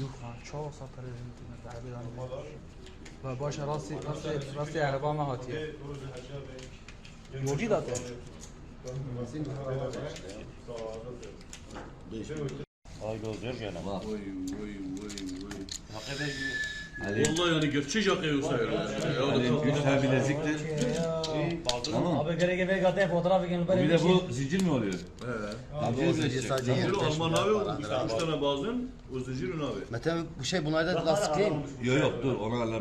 يرفع شاصة رجلت من التعبير عن باشا راسي راسي راسي راستی بابا ما هاتي موجودة هاي جوز يرجع وي وي وي وي Vallahi yani gerçek yakıyorsa öyle. Ya da Güçler bileziktir. Tamam. Abi gere gebe gade fotoğrafı gelin Bir de bu zincir mi oluyor? Abi o zincir sadece Bir yer. Alman abi üç tane bazen o zincirin abi. Mete bu şey bunlar da lastik değil mi? Yok yok dur onu ayarlar.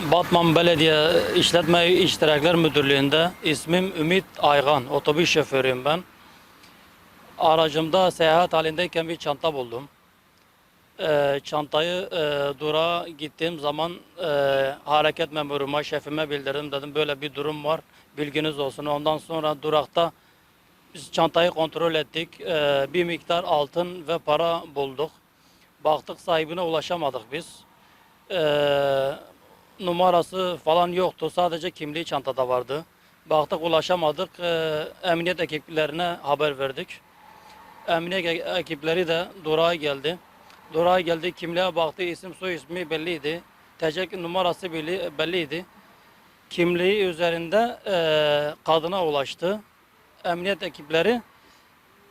Batman Belediye İşletme İştirakler Müdürlüğü'nde ismim Ümit Aygan, otobüs şoförüyüm ben. Aracımda seyahat halindeyken bir çanta buldum. Ee, çantayı e, durağa gittiğim zaman e, hareket memuruma, şefime bildirdim. Dedim böyle bir durum var, bilginiz olsun. Ondan sonra durakta biz çantayı kontrol ettik. Ee, bir miktar altın ve para bulduk. Baktık sahibine ulaşamadık biz. Ee, numarası falan yoktu. Sadece kimliği çantada vardı. Baktık ulaşamadık. Ee, emniyet ekiplerine haber verdik. Emniyet e- ekipleri de durağa geldi. Durağa geldi, kimliğe baktı, isim soy ismi belliydi. Tecek numarası belli, belliydi. Kimliği üzerinde e, kadına ulaştı. Emniyet ekipleri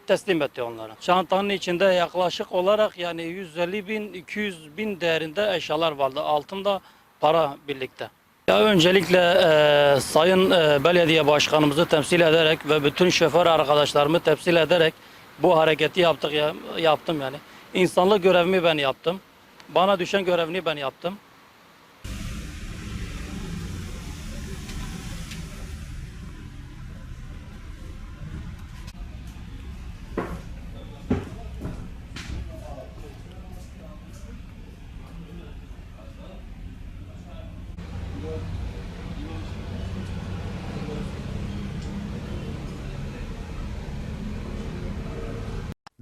teslim etti onları. Çantanın içinde yaklaşık olarak yani 150 bin, 200 bin değerinde eşyalar vardı. Altında para birlikte. Ya öncelikle e, Sayın e, Belediye Başkanımızı temsil ederek ve bütün şoför arkadaşlarımı temsil ederek bu hareketi yaptık ya, yaptım yani. İnsanlık görevimi ben yaptım. Bana düşen görevini ben yaptım.